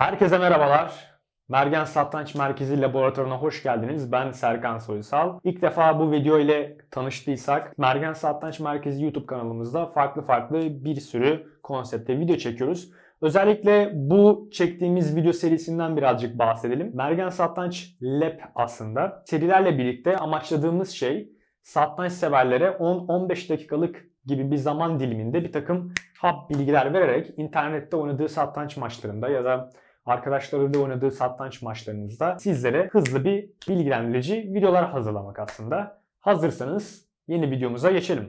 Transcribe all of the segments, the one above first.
Herkese merhabalar. Mergen Satranç Merkezi Laboratuvarına hoş geldiniz. Ben Serkan Soysal. İlk defa bu video ile tanıştıysak Mergen Satranç Merkezi YouTube kanalımızda farklı farklı bir sürü konsepte video çekiyoruz. Özellikle bu çektiğimiz video serisinden birazcık bahsedelim. Mergen Satranç Lab aslında. Serilerle birlikte amaçladığımız şey satranç severlere 10-15 dakikalık gibi bir zaman diliminde bir takım hap bilgiler vererek internette oynadığı satranç maçlarında ya da arkadaşlarıyla oynadığı satranç maçlarınızda sizlere hızlı bir bilgilendirici videolar hazırlamak aslında. Hazırsanız yeni videomuza geçelim.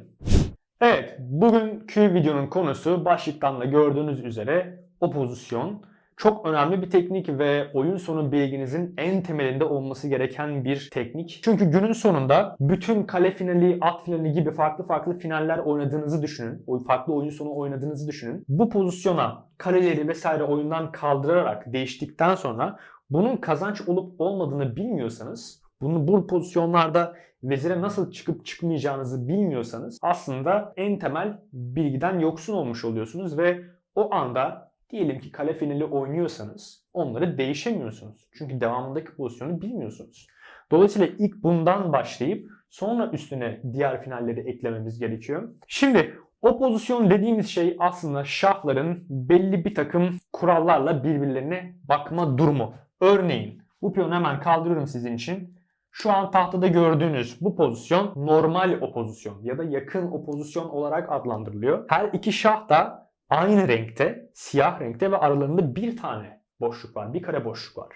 Evet, bugünkü videonun konusu başlıktan da gördüğünüz üzere opozisyon. Çok önemli bir teknik ve oyun sonu bilginizin en temelinde olması gereken bir teknik. Çünkü günün sonunda bütün kale finali, at finali gibi farklı farklı finaller oynadığınızı düşünün. Farklı oyun sonu oynadığınızı düşünün. Bu pozisyona kaleleri vesaire oyundan kaldırarak değiştikten sonra bunun kazanç olup olmadığını bilmiyorsanız, bunu bu pozisyonlarda vezire nasıl çıkıp çıkmayacağınızı bilmiyorsanız aslında en temel bilgiden yoksun olmuş oluyorsunuz ve o anda diyelim ki kale finali oynuyorsanız onları değişemiyorsunuz. Çünkü devamındaki pozisyonu bilmiyorsunuz. Dolayısıyla ilk bundan başlayıp sonra üstüne diğer finalleri eklememiz gerekiyor. Şimdi o pozisyon dediğimiz şey aslında şahların belli bir takım kurallarla birbirlerine bakma durumu. Örneğin bu piyonu hemen kaldırıyorum sizin için. Şu an tahtada gördüğünüz bu pozisyon normal opozisyon ya da yakın opozisyon olarak adlandırılıyor. Her iki şah da aynı renkte, siyah renkte ve aralarında bir tane boşluk var, bir kare boşluk var.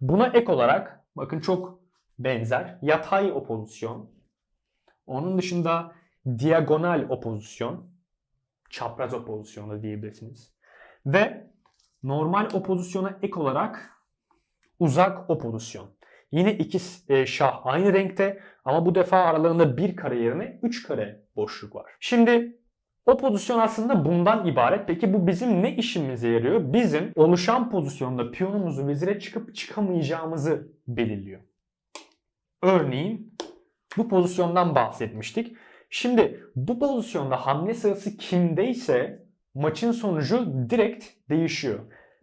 Buna ek olarak bakın çok benzer yatay opozisyon. Onun dışında diagonal opozisyon, çapraz opozisyon da diyebilirsiniz. Ve normal opozisyona ek olarak uzak opozisyon. Yine iki e, şah aynı renkte ama bu defa aralarında bir kare yerine 3 kare boşluk var. Şimdi o pozisyon aslında bundan ibaret. Peki bu bizim ne işimize yarıyor? Bizim oluşan pozisyonda piyonumuzu vezire çıkıp çıkamayacağımızı belirliyor. Örneğin bu pozisyondan bahsetmiştik. Şimdi bu pozisyonda hamle sırası kimdeyse maçın sonucu direkt değişiyor.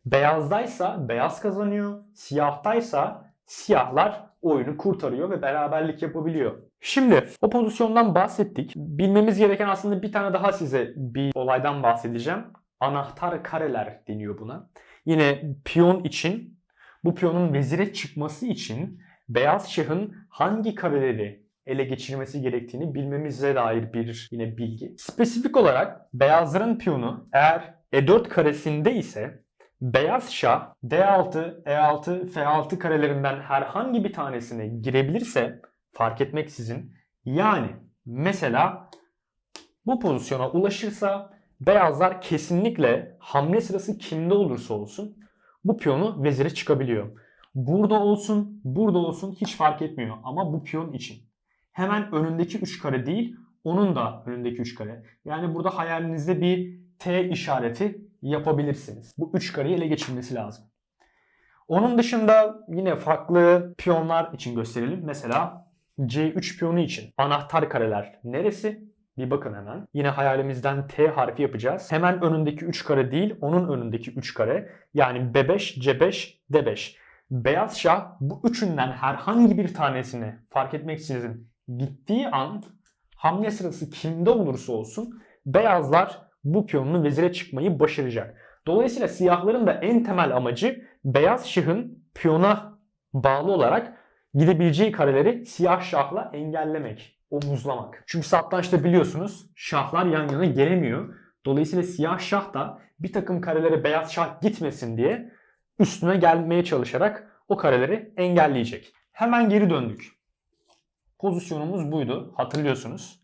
Beyazdaysa beyaz kazanıyor, siyahtaysa siyahlar oyunu kurtarıyor ve beraberlik yapabiliyor. Şimdi o pozisyondan bahsettik. Bilmemiz gereken aslında bir tane daha size bir olaydan bahsedeceğim. Anahtar kareler deniyor buna. Yine piyon için bu piyonun vezire çıkması için beyaz şahın hangi kareleri ele geçirmesi gerektiğini bilmemize dair bir yine bilgi. Spesifik olarak beyazların piyonu eğer E4 karesinde ise beyaz şah D6, E6, F6 karelerinden herhangi bir tanesine girebilirse fark etmeksizin yani mesela bu pozisyona ulaşırsa beyazlar kesinlikle hamle sırası kimde olursa olsun bu piyonu vezire çıkabiliyor. Burada olsun, burada olsun hiç fark etmiyor ama bu piyon için. Hemen önündeki 3 kare değil, onun da önündeki 3 kare. Yani burada hayalinizde bir T işareti yapabilirsiniz. Bu 3 kareyi ele geçirmesi lazım. Onun dışında yine farklı piyonlar için gösterelim. Mesela C3 piyonu için anahtar kareler neresi? Bir bakın hemen. Yine hayalimizden T harfi yapacağız. Hemen önündeki 3 kare değil, onun önündeki 3 kare. Yani B5, C5, D5. Beyaz şah bu üçünden herhangi bir tanesini fark etmeksizin gittiği an hamle sırası kimde olursa olsun beyazlar bu piyonunu vezire çıkmayı başaracak. Dolayısıyla siyahların da en temel amacı beyaz şahın piyona bağlı olarak gidebileceği kareleri siyah şahla engellemek, omuzlamak. Çünkü satrançta biliyorsunuz şahlar yan yana gelemiyor. Dolayısıyla siyah şah da bir takım karelere beyaz şah gitmesin diye üstüne gelmeye çalışarak o kareleri engelleyecek. Hemen geri döndük. Pozisyonumuz buydu hatırlıyorsunuz.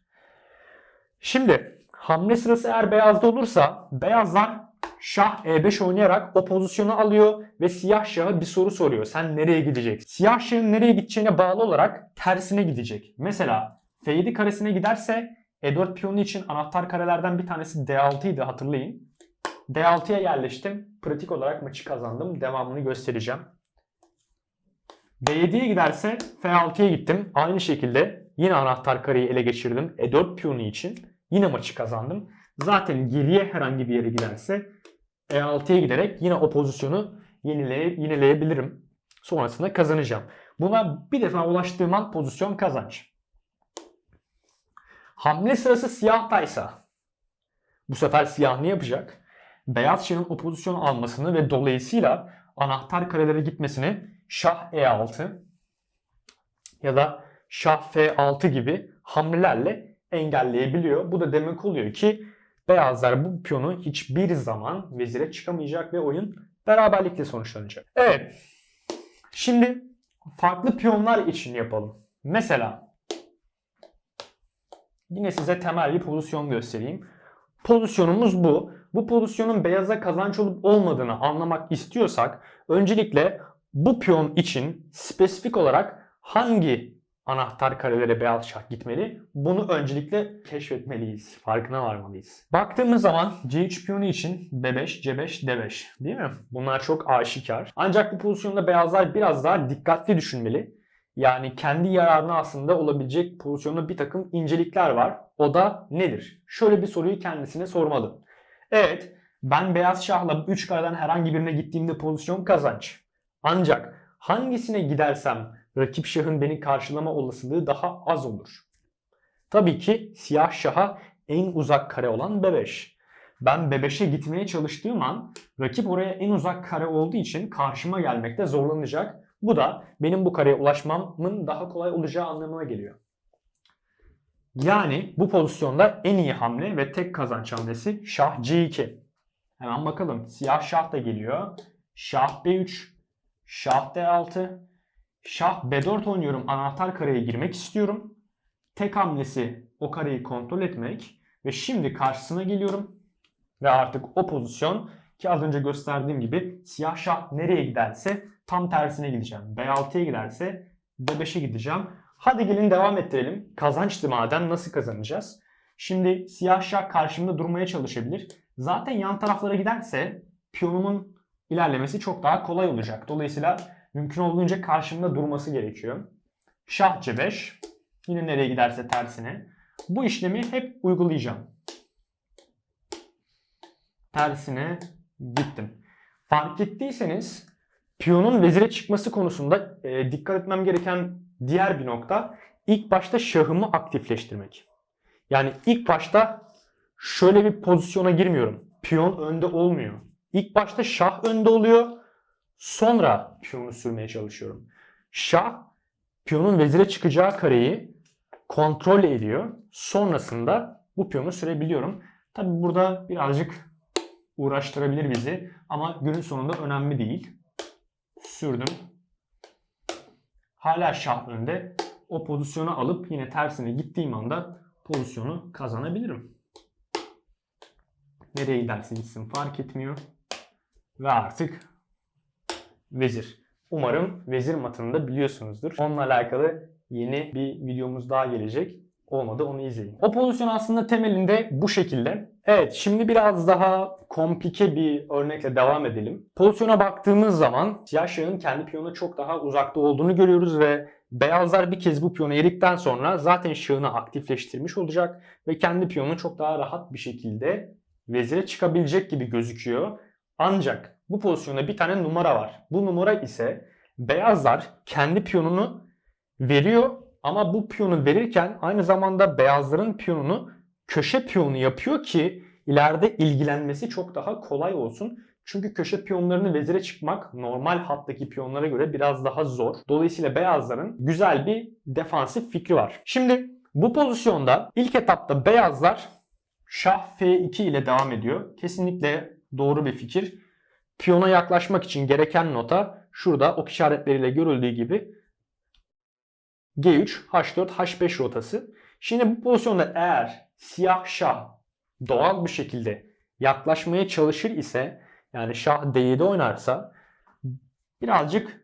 Şimdi hamle sırası eğer beyazda olursa beyazlar şah E5 oynayarak o pozisyonu alıyor ve siyah şaha bir soru soruyor. Sen nereye gideceksin? Siyah şahın nereye gideceğine bağlı olarak tersine gidecek. Mesela F7 karesine giderse E4 piyonu için anahtar karelerden bir tanesi D6 idi hatırlayın. D6'ya yerleştim. Pratik olarak maçı kazandım. Devamını göstereceğim. D7'ye giderse F6'ya gittim. Aynı şekilde yine anahtar kareyi ele geçirdim. E4 piyonu için yine maçı kazandım. Zaten geriye herhangi bir yere giderse E6'ya giderek yine o pozisyonu yenile, yenileyebilirim. Sonrasında kazanacağım. Buna bir defa ulaştığım an pozisyon kazanç. Hamle sırası siyahtaysa bu sefer siyah ne yapacak? Beyaz şahın o pozisyonu almasını ve dolayısıyla anahtar karelere gitmesini şah E6 ya da şah F6 gibi hamlelerle engelleyebiliyor. Bu da demek oluyor ki beyazlar bu piyonu hiçbir zaman vezire çıkamayacak ve oyun beraberlikle sonuçlanacak. Evet. Şimdi farklı piyonlar için yapalım. Mesela yine size temel bir pozisyon göstereyim. Pozisyonumuz bu. Bu pozisyonun beyaza kazanç olup olmadığını anlamak istiyorsak öncelikle bu piyon için spesifik olarak hangi anahtar karelere beyaz şah gitmeli? Bunu öncelikle keşfetmeliyiz. Farkına varmalıyız. Baktığımız zaman C3 piyonu için B5, C5, D5 değil mi? Bunlar çok aşikar. Ancak bu pozisyonda beyazlar biraz daha dikkatli düşünmeli. Yani kendi yararına aslında olabilecek pozisyonda bir takım incelikler var. O da nedir? Şöyle bir soruyu kendisine sormalı. Evet ben beyaz şahla 3 kareden herhangi birine gittiğimde pozisyon kazanç. Ancak hangisine gidersem rakip şahın beni karşılama olasılığı daha az olur. Tabii ki siyah şaha en uzak kare olan B5. Ben B5'e gitmeye çalıştığım an rakip oraya en uzak kare olduğu için karşıma gelmekte zorlanacak. Bu da benim bu kareye ulaşmamın daha kolay olacağı anlamına geliyor. Yani bu pozisyonda en iyi hamle ve tek kazanç hamlesi şah C2. Hemen bakalım. Siyah şah da geliyor. Şah B3, şah D6, şah B4 oynuyorum. Anahtar kareye girmek istiyorum. Tek hamlesi o kareyi kontrol etmek ve şimdi karşısına geliyorum. Ve artık o pozisyon ki az önce gösterdiğim gibi siyah şah nereye giderse tam tersine gideceğim. B6'ya giderse D5'e gideceğim. Hadi gelin devam ettirelim. Kazançtı madem nasıl kazanacağız? Şimdi siyah şah karşımda durmaya çalışabilir. Zaten yan taraflara giderse piyonumun ilerlemesi çok daha kolay olacak. Dolayısıyla mümkün olduğunca karşımda durması gerekiyor. Şah C5. Yine nereye giderse tersine. Bu işlemi hep uygulayacağım. Tersine gittim. Fark ettiyseniz piyonun vezire çıkması konusunda e, dikkat etmem gereken diğer bir nokta ilk başta şahımı aktifleştirmek. Yani ilk başta şöyle bir pozisyona girmiyorum. Piyon önde olmuyor. İlk başta şah önde oluyor. Sonra piyonu sürmeye çalışıyorum. Şah piyonun vezire çıkacağı kareyi kontrol ediyor. Sonrasında bu piyonu sürebiliyorum. Tabi burada birazcık uğraştırabilir bizi ama günün sonunda önemli değil. Sürdüm. Hala şah önde. O pozisyonu alıp yine tersine gittiğim anda pozisyonu kazanabilirim. Nereye giderse gitsin fark etmiyor. Ve artık vezir. Umarım vezir matını da biliyorsunuzdur. Onunla alakalı yeni bir videomuz daha gelecek. Olmadı onu izleyin. O pozisyon aslında temelinde bu şekilde. Evet şimdi biraz daha komplike bir örnekle devam edelim. Pozisyona baktığımız zaman siyah şahın kendi piyonu çok daha uzakta olduğunu görüyoruz ve beyazlar bir kez bu piyonu yedikten sonra zaten şahını aktifleştirmiş olacak ve kendi piyonu çok daha rahat bir şekilde vezire çıkabilecek gibi gözüküyor. Ancak bu pozisyonda bir tane numara var. Bu numara ise beyazlar kendi piyonunu veriyor ama bu piyonu verirken aynı zamanda beyazların piyonunu köşe piyonu yapıyor ki ileride ilgilenmesi çok daha kolay olsun. Çünkü köşe piyonlarını vezire çıkmak normal hattaki piyonlara göre biraz daha zor. Dolayısıyla beyazların güzel bir defansif fikri var. Şimdi bu pozisyonda ilk etapta beyazlar şah F2 ile devam ediyor. Kesinlikle doğru bir fikir. Piyona yaklaşmak için gereken nota şurada ok işaretleriyle görüldüğü gibi G3, H4, H5 rotası. Şimdi bu pozisyonda eğer siyah şah doğal bir şekilde yaklaşmaya çalışır ise yani şah D7 oynarsa birazcık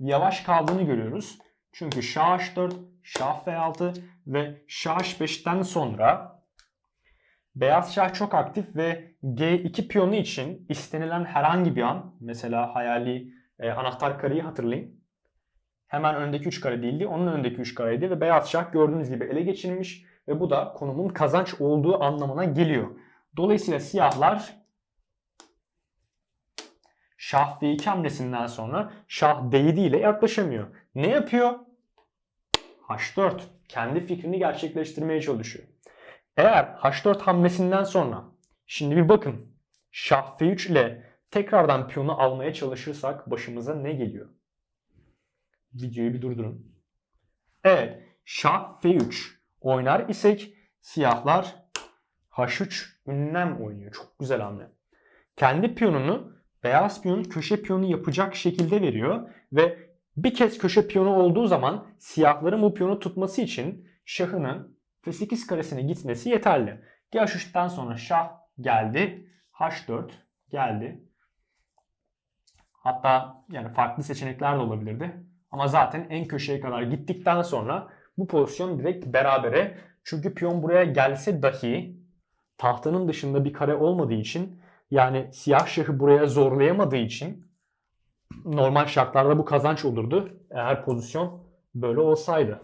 yavaş kaldığını görüyoruz. Çünkü şah H4, şah F6 ve şah H5'ten sonra beyaz şah çok aktif ve G2 piyonu için istenilen herhangi bir an mesela hayali e, anahtar kareyi hatırlayın. Hemen öndeki 3 kare değildi. Onun önündeki 3 kareydi ve beyaz şah gördüğünüz gibi ele geçirilmiş ve bu da konumun kazanç olduğu anlamına geliyor. Dolayısıyla siyahlar Şah V2 hamlesinden sonra Şah D7 ile yaklaşamıyor. Ne yapıyor? H4. Kendi fikrini gerçekleştirmeye çalışıyor. Eğer H4 hamlesinden sonra şimdi bir bakın Şah F3 ile tekrardan piyonu almaya çalışırsak başımıza ne geliyor? Videoyu bir durdurun. Evet, Şah F3 oynar isek siyahlar H3 ünlem oynuyor. Çok güzel hamle. Kendi piyonunu beyaz piyon köşe piyonu yapacak şekilde veriyor ve bir kez köşe piyonu olduğu zaman siyahların bu piyonu tutması için şahının F8 karesine gitmesi yeterli. G3'ten sonra şah geldi. H4 geldi. Hatta yani farklı seçenekler de olabilirdi. Ama zaten en köşeye kadar gittikten sonra bu pozisyon direkt berabere. Çünkü piyon buraya gelse dahi tahtanın dışında bir kare olmadığı için yani siyah şahı buraya zorlayamadığı için normal şartlarda bu kazanç olurdu. Eğer pozisyon böyle olsaydı.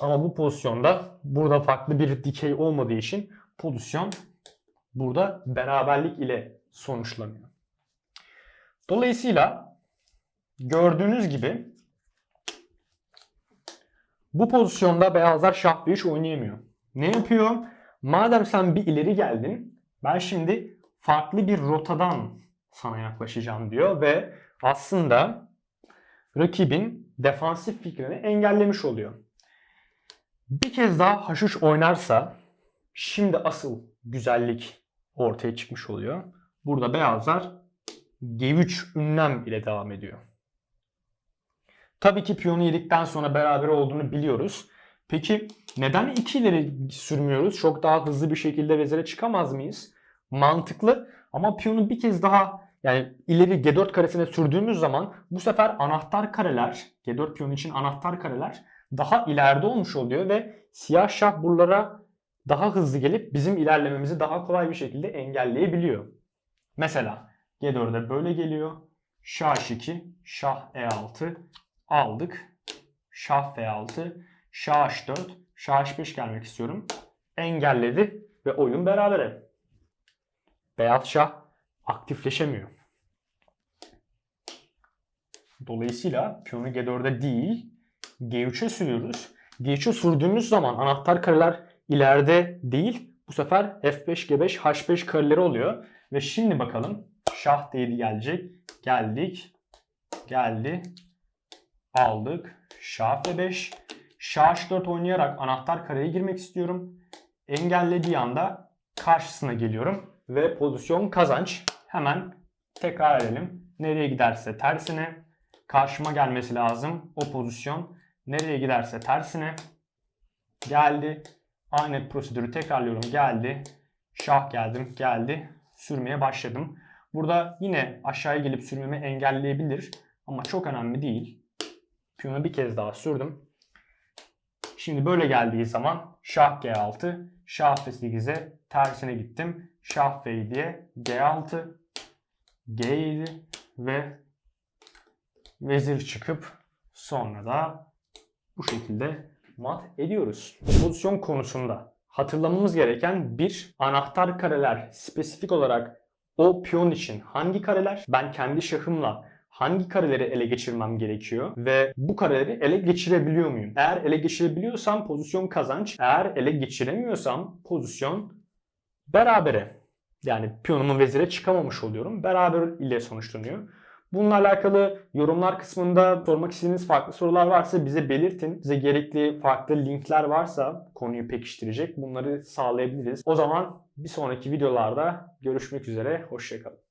Ama bu pozisyonda burada farklı bir dikey olmadığı için pozisyon burada beraberlik ile sonuçlanıyor. Dolayısıyla gördüğünüz gibi bu pozisyonda beyazlar şah bir 3 oynayamıyor. Ne yapıyor? Madem sen bir ileri geldin, ben şimdi farklı bir rotadan sana yaklaşacağım diyor ve aslında rakibin defansif fikrini engellemiş oluyor. Bir kez daha H3 oynarsa şimdi asıl güzellik ortaya çıkmış oluyor. Burada beyazlar G3 ünlem ile devam ediyor. Tabii ki piyonu yedikten sonra beraber olduğunu biliyoruz. Peki neden iki ileri sürmüyoruz? Çok daha hızlı bir şekilde vezire çıkamaz mıyız? Mantıklı ama piyonu bir kez daha yani ileri G4 karesine sürdüğümüz zaman bu sefer anahtar kareler, G4 piyonu için anahtar kareler daha ileride olmuş oluyor ve siyah şah buralara daha hızlı gelip bizim ilerlememizi daha kolay bir şekilde engelleyebiliyor. Mesela G4'e böyle geliyor. Şah H2, Şah E6 aldık. Şah F6, Şah H4, Şah H5 gelmek istiyorum. Engelledi ve oyun berabere. Beyaz şah aktifleşemiyor. Dolayısıyla piyonu G4'e değil G3'e sürüyoruz. G3'e sürdüğümüz zaman anahtar kareler ileride değil bu sefer F5, G5, H5 kareleri oluyor. Ve şimdi bakalım şah D7 gelecek. Geldik. Geldi. Aldık. Şah F5. Şah H4 oynayarak anahtar kareye girmek istiyorum. Engellediği anda karşısına geliyorum. Ve pozisyon kazanç. Hemen tekrar edelim. Nereye giderse tersine. Karşıma gelmesi lazım o pozisyon. Nereye giderse tersine. Geldi. Aynı prosedürü tekrarlıyorum. Geldi. Şah geldim. Geldi. Sürmeye başladım. Burada yine aşağıya gelip sürmemi engelleyebilir. Ama çok önemli değil. Piyonu bir kez daha sürdüm. Şimdi böyle geldiği zaman şah G6, şah F8'e tersine gittim. Şah F7'ye G6, G7 ve vezir çıkıp sonra da bu şekilde mat ediyoruz. Pozisyon konusunda hatırlamamız gereken bir anahtar kareler spesifik olarak o piyon için hangi kareler? Ben kendi şahımla hangi kareleri ele geçirmem gerekiyor ve bu kareleri ele geçirebiliyor muyum? Eğer ele geçirebiliyorsam pozisyon kazanç, eğer ele geçiremiyorsam pozisyon berabere. Yani piyonumun vezire çıkamamış oluyorum. Beraber ile sonuçlanıyor. Bununla alakalı yorumlar kısmında sormak istediğiniz farklı sorular varsa bize belirtin. Bize gerekli farklı linkler varsa konuyu pekiştirecek bunları sağlayabiliriz. O zaman bir sonraki videolarda görüşmek üzere. Hoşçakalın.